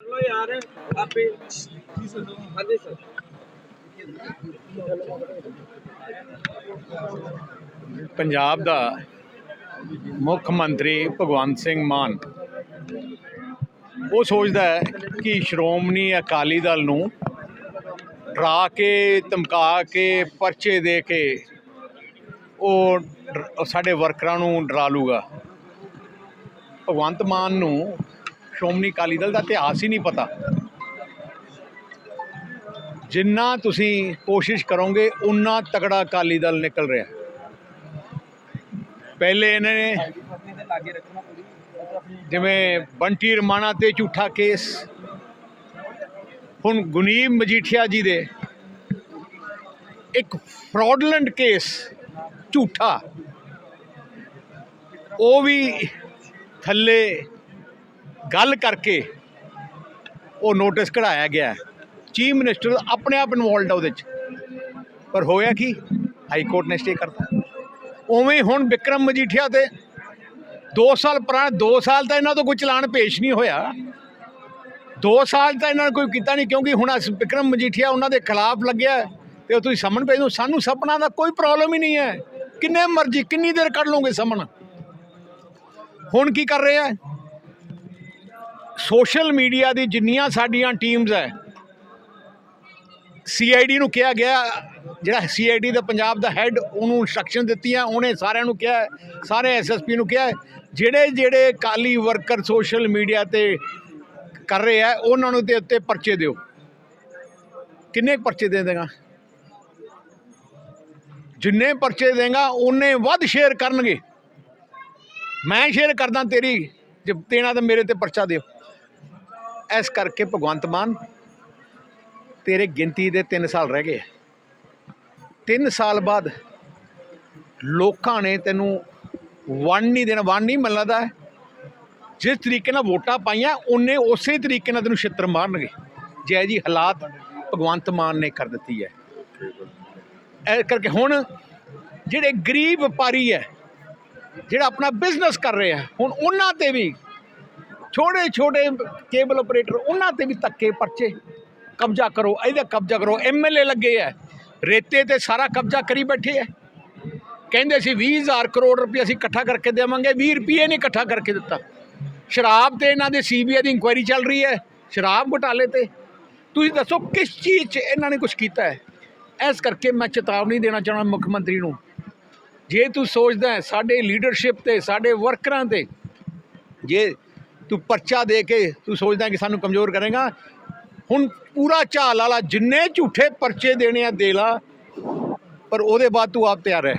ਚਲੋ ਯਾਰ, ਆਪੇ। ਹਾਂਜੀ ਸਰ। ਪੰਜਾਬ ਦਾ ਮੁੱਖ ਮੰਤਰੀ ਭਗਵੰਤ ਸਿੰਘ ਮਾਨ। ਉਹ ਸੋਚਦਾ ਹੈ ਕਿ ਸ਼੍ਰੋਮਣੀ ਅਕਾਲੀ ਦਲ ਨੂੰ ਡਰਾ ਕੇ, ਧਮਕਾ ਕੇ, ਪਰਚੇ ਦੇ ਕੇ ਉਹ ਡਰ- ਉਹ ਸਾਡੇ ਵਰਕਰਾਂ ਨੂੰ ਡਰਾ ਲੂਗਾ। ਭਗਵੰਤ ਮਾਨ ਨੂੰ ਸ਼੍ਰੋਮਣੀ ਅਕਾਲੀ ਦਲ ਦਾ ਇਤਿਹਾਸ ਹੀ ਨਹੀਂ ਪਤਾ। ਜਿੰਨਾ ਤੁਸੀਂ ਕੋਸ਼ਿਸ਼ ਕਰੋਗੇ ਉਨਾ ਤਕੜਾ ਅਕਾਲੀ ਦਲ ਨਿਕਲ ਰਿਹਾ। ਪਹਿਲੇ ਇਹਨਾਂ ਨੇ ਜਿਵੇਂ ਬੰਟੀ ਰਮਾਣਾ ਤੇ ਝੂਠਾ ਕੇਸ, ਹੁਣ ਗੁਨੀਮ ਮਜੀਠੀਆ ਜੀ ਦੇ ਇੱਕ ਫਰਾਡਲੈਂਟ ਕੇਸ, ਝੂਠਾ। ਉਹ ਵੀ ਥੱਲੇ ਗੱਲ ਕਰਕੇ ਉਹ ਨੋਟਿਸ ਕਢਾਇਆ ਗਿਆ ਚੀਫ ਮਿਨਿਸਟਰ ਆਪਣੇ ਆਪ ਇਨਵੋਲਡ ਆ ਉਹਦੇ ਚ। ਪਰ ਹੋਇਆ ਕੀ? ਹਾਈ ਕੋਰਟ ਨੇ ਸਟੇ ਕਰਤਾ। ਉਵੇਂ ਹੀ ਹੁਣ ਵਿਕਰਮ ਮਜੀਠੀਆ ਤੇ 2 ਸਾਲ ਪੁਰਾਣਾ 2 ਸਾਲ ਤਾਂ ਇਹਨਾਂ ਤੋਂ ਕੋਈ ਚਲਾਨ ਪੇਸ਼ ਨਹੀਂ ਹੋਇਆ। 2 ਸਾਲ ਤਾਂ ਇਹਨਾਂ ਨੇ ਕੋਈ ਕੀਤਾ ਨਹੀਂ, ਕਿਉਂਕਿ ਹੁਣ ਅਸ ਵਿਕਰਮ ਮਜੀਠੀਆ ਉਹਨਾਂ ਦੇ ਖਿਲਾਫ ਲੱਗਿਆ ਤੇ ਉਹ ਤੁਸੀਂ ਸਮਨ ਭੇਜ ਦਿਓ ਸਾਨੂੰ ਸਪਨਾ ਦਾ ਕੋਈ ਪ੍ਰੋਬਲਮ ਹੀ ਨਹੀਂ ਹੈ। ਕਿੰਨੇ ਮਰਜ਼ੀ, ਕਿੰਨੀ ਦੇਰ ਕੱਢ ਲਓਗੇ ਸਮਨ? ਹੁਣ ਕੀ ਕਰ ਰਹੇ ਆ? ਸੋਸ਼ਲ ਮੀਡੀਆ ਦੀ ਜਿੰਨੀਆਂ ਸਾਡੀਆਂ ਟੀਮਸ ਹੈ ਸੀਆਈਡੀ ਨੂੰ ਕਿਹਾ ਗਿਆ ਜਿਹੜਾ ਸੀਆਈਡੀ ਦਾ ਪੰਜਾਬ ਦਾ ਹੈੱਡ ਉਹਨੂੰ ਇਨਸਟਰਕਸ਼ਨ ਦਿੱਤੀਆਂ ਉਹਨੇ ਸਾਰਿਆਂ ਨੂੰ ਕਿਹਾ ਹੈ, ਸਾਰੇ ਐਸਐਸਪੀ ਨੂੰ ਕਿਹਾ ਜਿਹੜੇ ਜਿਹੜੇ ਕਾਲੀ ਵਰਕਰ ਸੋਸ਼ਲ ਮੀਡੀਆ ਤੇ ਕਰ ਰਹੇ ਆ ਉਹਨਾਂ ਨੂੰ ਤੇ ਉੱਤੇ ਪਰਚੇ ਦਿਓ। ਕਿੰਨੇ ਕੁ ਪਰਚੇ ਦੇ ਦੇਗਾ? ਜਿੰਨੇ ਪਰਚੇ ਦੇਗਾ ਉਹਨੇ ਵੱਧ ਸ਼ੇਅਰ ਕਰਨਗੇ। ਮੈਂ ਸ਼ੇਅਰ ਕਰਦਾ ਤੇਰੀ ਜੇ ਦੇਣਾ ਤਾਂ ਮੇਰੇ ਤੇ ਪਰਚਾ ਦਿਓ। ਇਸ ਕਰਕੇ ਭਗਵੰਤ ਮਾਨ ਤੇਰੇ ਗਿਣਤੀ ਦੇ 3 ਸਾਲ ਰਹਿ ਗਏ। 3 ਸਾਲ ਬਾਅਦ ਲੋਕਾਂ ਨੇ ਤੈਨੂੰ ਵੰਡ ਨਹੀਂ ਦੇਣਾ, ਵੰਡ ਨਹੀਂ ਮਿਲਦਾ ਹੈ ਜਿਸ ਤਰੀਕੇ ਨਾਲ ਵੋਟਾਂ ਪਾਈਆਂ, ਉਹਨੇ ਉਸੇ ਤਰੀਕੇ ਨਾਲ ਤੈਨੂੰ ਛਿੱਤਰ ਮਾਰਨਗੇ। ਜੈ ਜੀ ਹਾਲਾਤ ਭਗਵੰਤ ਮਾਨ ਨੇ ਕਰ ਦਿੱਤੀ ਹੈ। ਇਹ ਕਰਕੇ ਹੁਣ ਜਿਹੜੇ ਗਰੀਬ ਵਪਾਰੀ ਹੈ, ਜਿਹੜਾ ਆਪਣਾ ਬਿਜ਼ਨਸ ਕਰ ਰਿਹਾ, ਹੁਣ ਉਹਨਾਂ ਤੇ ਵੀ ਛੋਟੇ ਛੋਟੇ ਕੇਬਲ ਆਪਰੇਟਰ ਉਹਨਾਂ ਤੇ ਵੀ ਧੱਕੇ ਪਰਚੇ। ਕਬਜ਼ਾ ਕਰੋ, ਇਹਦਾ ਕਬਜ਼ਾ ਕਰੋ। ਐਮਐਲਏ ਲੱਗੇ ਆ ਰੇਤੇ ਤੇ ਸਾਰਾ ਕਬਜ਼ਾ ਕਰੀ ਬੈਠੇ ਆ ਕਹਿੰਦੇ ਸੀ 20000 ਕਰੋੜ ਰੁਪਏ ਅਸੀਂ ਇਕੱਠਾ ਕਰਕੇ ਦੇਵਾਂਗੇ 20 ਰੁਪਏ ਨਹੀਂ ਇਕੱਠਾ ਕਰਕੇ ਦਿੱਤਾ। ਸ਼ਰਾਬ ਤੇ ਇਹਨਾਂ ਦੇ ਸੀਬੀਆਈ ਦੀ ਇਨਕੁਆਇਰੀ ਚੱਲ ਰਹੀ ਹੈ ਸ਼ਰਾਬ ਘੁਟਾਲੇ ਤੇ। ਤੁਸੀਂ ਦੱਸੋ ਕਿਸ ਚੀਜ਼ 'ਚ ਇਹਨਾਂ ਨੇ ਕੁਝ ਕੀਤਾ ਹੈ ਇਸ ਕਰਕੇ ਮੈਂ ਚੇਤਾਵਨੀ ਦੇਣਾ ਚਾਹੁੰਦਾ ਮੁੱਖ ਮੰਤਰੀ ਨੂੰ। ਜੇ ਤੂੰ ਸੋਚਦਾ ਹੈ ਸਾਡੇ ਲੀਡਰਸ਼ਿਪ ਤੇ, ਸਾਡੇ ਵਰਕਰਾਂ ਤੇ, ਜੇ ਤੂੰ ਪਰਚਾ ਦੇ ਕੇ ਤੂੰ ਸੋਚਦਾ ਕਿ ਸਾਨੂੰ ਕਮਜ਼ੋਰ ਕਰੇਗਾ। ਹੁਣ ਪੂਰਾ ਝਾਲ ਵਾਲਾ ਜਿੰਨੇ ਝੂਠੇ ਪਰਚੇ ਦੇਣੇ ਆ ਦੇ ਲਾ, ਪਰ ਉਹਦੇ ਬਾਅਦ ਤੂੰ ਆਪ ਤਿਆਰ ਹੈ